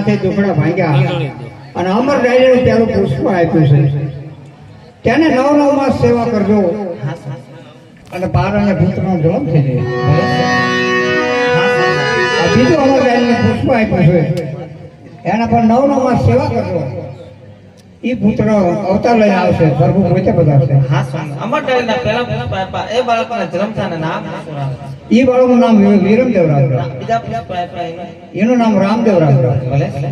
તો દુખડા ભાંગ્યા. અને અમર ડાયરીનું પેલું પુષ્પ આપ્યું છે. તેને નવ નવ માસ સેવા કરજો. અને બાર અને પુત્રનો જન્મ થઈ જાય આ બીજું અમર ડાયરીનું પુષ્પ આપ્યું છે. એના પર નવ નવ માસ સેવા કરજો. એ પુત્રો અવતાર લઈને આવશે. પ્રભુ પોતે પધારશે. હા સ્વામી. અમર ડાળીના પહેલા પુષ્પ આપ્યા. એ બાળકના જન્મ નામ? એ બાળકનું નામ વીરમદેવ આપ્યા એનું? એનું નામ રામદેવ રામ ભલે.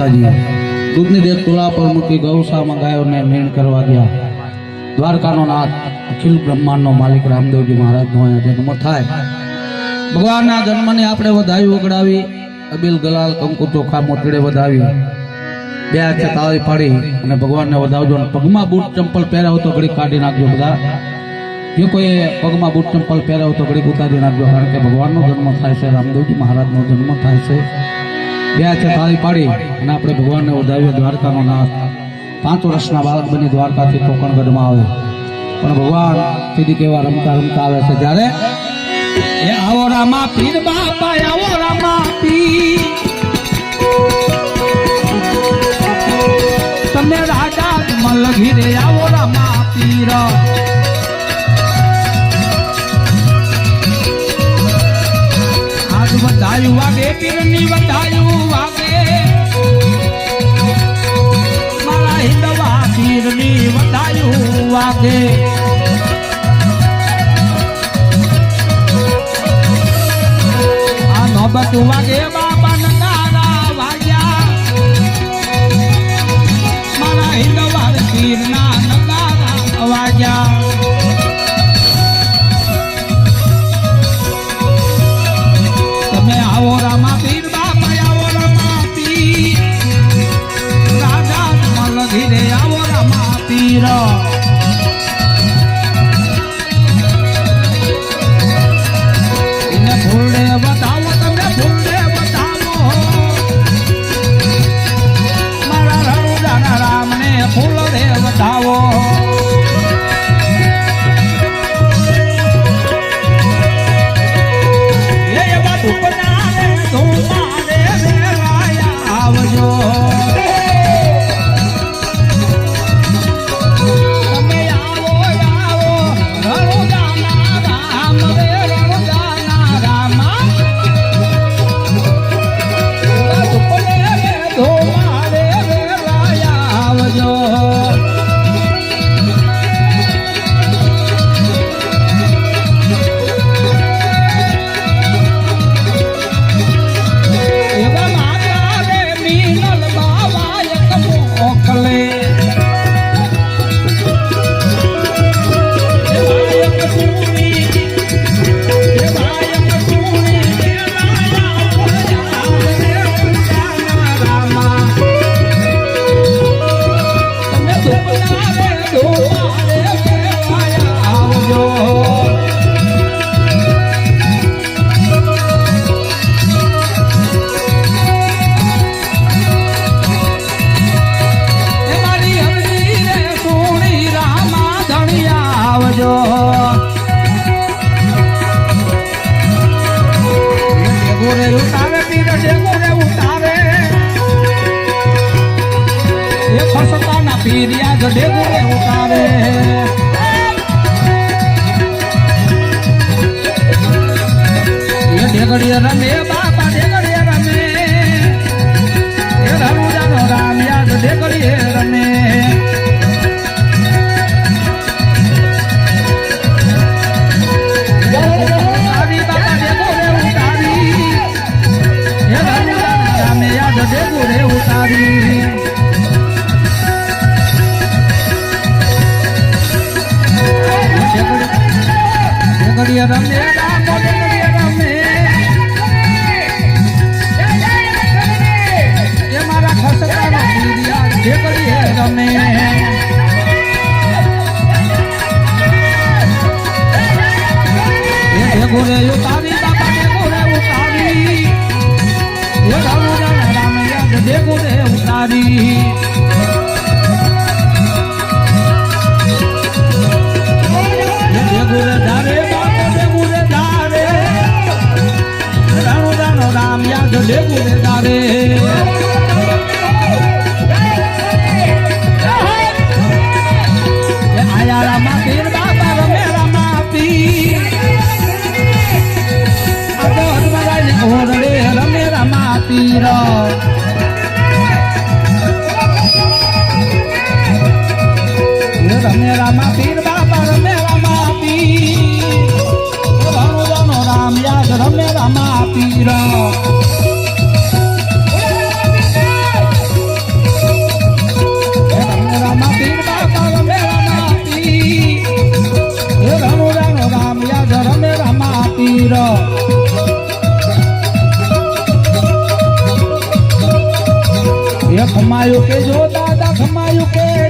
માતાજી દૂધની દેખ તુલા પર મૂકી ગૌશામાં ગાયોને મેણ કરવા ગયા. દ્વારકાનો નાથ, અખિલ બ્રહ્માંડનો માલિક રામદેવજી મહારાજનો અહીંયા જન્મ થાય. ભગવાનના જન્મને આપણે વધાવી વગડાવી અબિલ ગલાલ કંકુ ચોખા મોતડે વધાવી બે હાથે તાળી પાડી અને ભગવાનને વધાવજો અને પગમાં બૂટ ચંપલ પહેરાવો તો ઘડી કાઢી નાખજો બધા. જે કોઈ પગમાં બૂટ ચંપલ પહેરાવો તો ઘડી ઉતારી નાખજો, કારણ કે ભગવાનનો જન્મ થાય છે, રામદેવજી મહારાજનો જન્મ થાય છે. બે તાળી પાડી અને આપણે ભગવાનને વધાવીએ દ્વારકાનો નાથ. પાંચ વર્ષના બાળક બની દ્વારકાથી કોકણગઢમાં આવે. પણ ભગવાન સીધી કેવા રમતા રમતા આવે છે. જ્યારે આવો રામા પીર બાપા આવો રામા પીર. તમે રાજા મલઘી રે આવો રામા પીર. આજ વધાયું વાગે પીરની વધાયું વાગે આ નોબત વાગે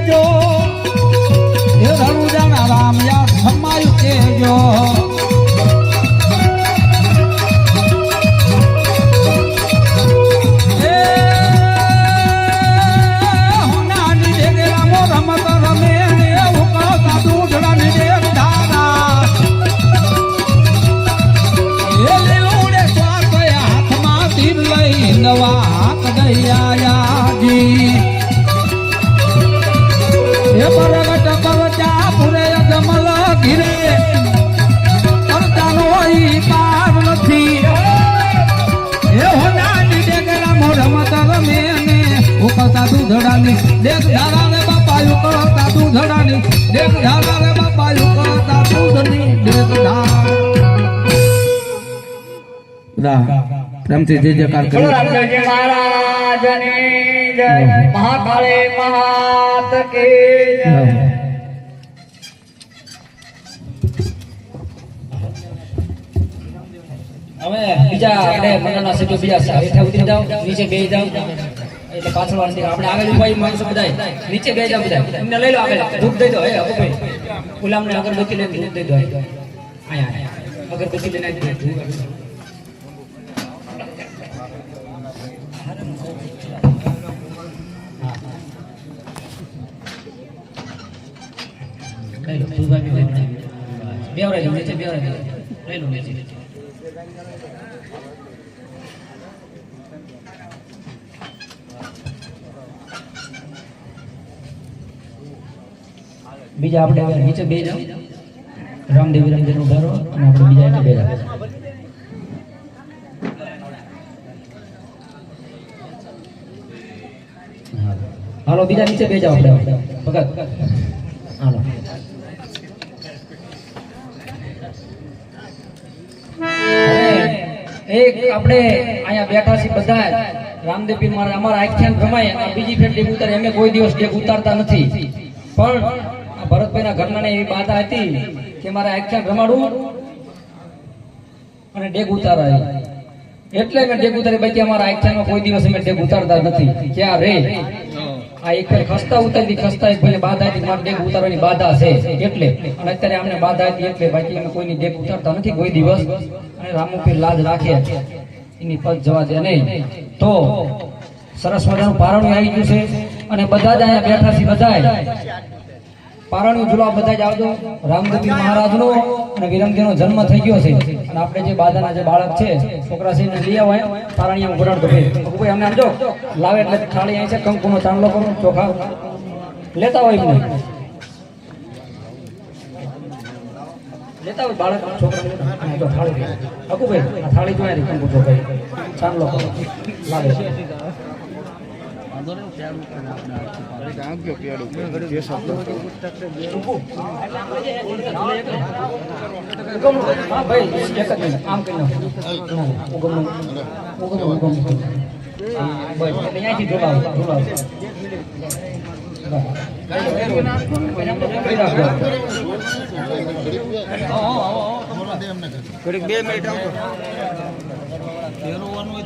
ખમાયું કે જો હે રણુ જાના રામ યાર સમાયું કે દૂધડાની ડેગ ધારાને બાપા ઉકળતા દૂધની ડેગ ધારા પ્રેમથી જય જયકાર બેસી જાઓ. એટલે પાછળ વાળા આપણે આગળ ઊભા માણસો બધા નીચે બેસી જાઓ બધા એમને લઈ લો આગળ. ધૂપ દઈ દો, હે અબુભાઈ ગુલામને અગરબત્તી લઈને ધૂપ દઈ દો અહીંયા અગરબત્તી લઈને જાઓ નીચે બેવરાઈ લઈ લો, નીચે. બીજા આપણે હવે નીચે બે જાઓ. રામદેવ રંજન ઊભા અને આપણે બીજા એટલે બે જાઓ. હાલો, બીજા નીચે બે જાઓ આપણે. ભગત. હાલો. એક આપણે અહીંયા બેઠા છીએ બધા રામદેવ મહારાજ અમારા આખ્યાન પ્રમાણે બીજી ફેર ઉતારે. અમે કોઈ દિવસ ડેગ ઉતારતા નથી. પણ ભરતભાઈના ઘરમાં એવી બાધા હતી કે મારે આખ્યા રમાડવું અને ડેગ ઉતારાય. એટલે મેં ડેગ ઉતારી બાકી અમારા આખ્યામાં કોઈ દિવસ અમે ડેગ ઉતારતા નથી. ક્યાં રે? આ એક ફેર ખસ્તા ઉતારી ખસ્તા એક બાધા હતી મારે ડેગ ઉતારવાની બાધા છે. એટલે. અને અત્યારે અમને બાધા હતી એટલે બાકી અમે કોઈની ડેગ ઉતારતા નથી કોઈ દિવસ. અને રામુ પીર લાજ રાખે. એની પદ જવા દે નહીં. તો સરસ મજાનું પારણું આવી ગયું છે. અને બધા જ અહીંયા બેઠા છે બધા પારણ્યું ઝુલા બધા જ આવજો. રામગતિ મહારાજનો અને વિરમજીનો જન્મ થઈ ગયો છે. અને આપણે જે બાધાના જે બાળક છે, છોકરા છે લઈ અહીંયા પારણિયા ઘોડાણ તો ભાઈ. અમને આમજો લાવે એટલે થાળી અહીં છે, કંકુનો ચાંદલો કરો, ચોખા. લેતા હોય એમને. લેતા હોય બાળક, છોકરા. થાળી. અકુભાઈ થાળી જોયા કંકુ ચોખાઈ. ચાંદલો ઘડીક બે મિનિટ આવજો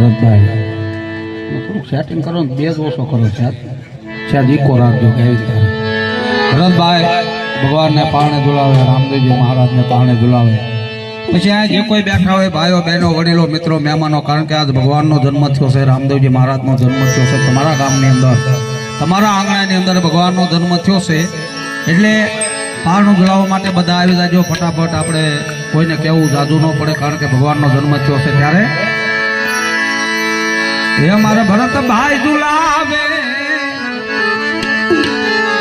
ભરતભાઈ. થોડુંક સેટિંગ કરો ને બે ઓછો કરો સાહેબ સાહેબ ઈકો રાખજો કેવી રીતે. ભરતભાઈ ભગવાનને પાણે ઝુલાવે રામદેવજી મહારાજને પાણે ઝુલાવે. પછી આ જે કોઈ બેઠા હોય ભાઈઓ બહેનો વડીલો મિત્રો મહેમાનો કારણ કે આજ ભગવાનનો જન્મ થયો છે રામદેવજી મહારાજનો જન્મ થયો છે તમારા ગામની અંદર તમારા આંગણાની અંદર ભગવાનનો જન્મ થયો છે એટલે પારણું ઝુલાવવા માટે બધા આવી જાજો ફટાફટ આપણે કોઈને કેવું જાદુ ન પડે કારણ કે ભગવાનનો જન્મ થયો છે ત્યારે એ મારા ભરત ભાઈ દુલાવે.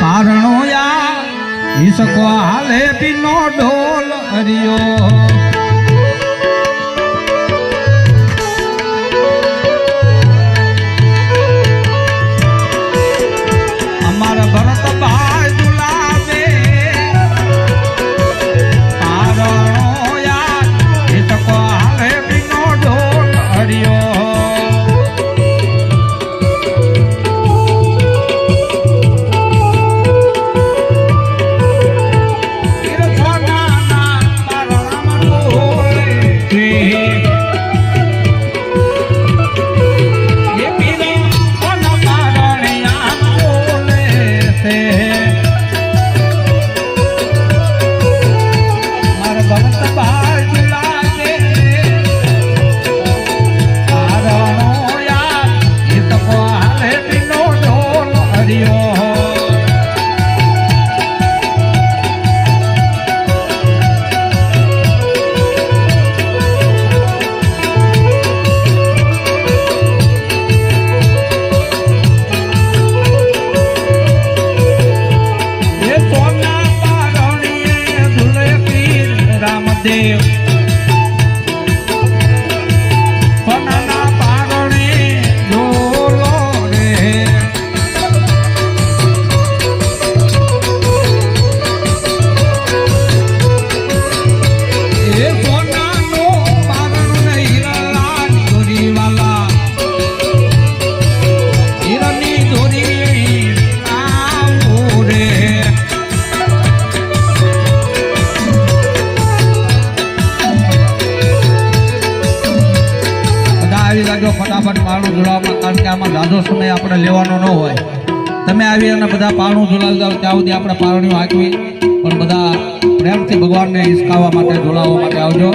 પારણો યા ઈસકો હાલે પીનો ઢોલ હરિયો. ત્યાં સુધી આપણે પારણીઓ હાંકવી. પણ બધા પ્રેમથી ભગવાનને હિસકાવવા માટે જોડાવવા માટે આવજો.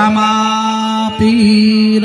બળરામા પીરની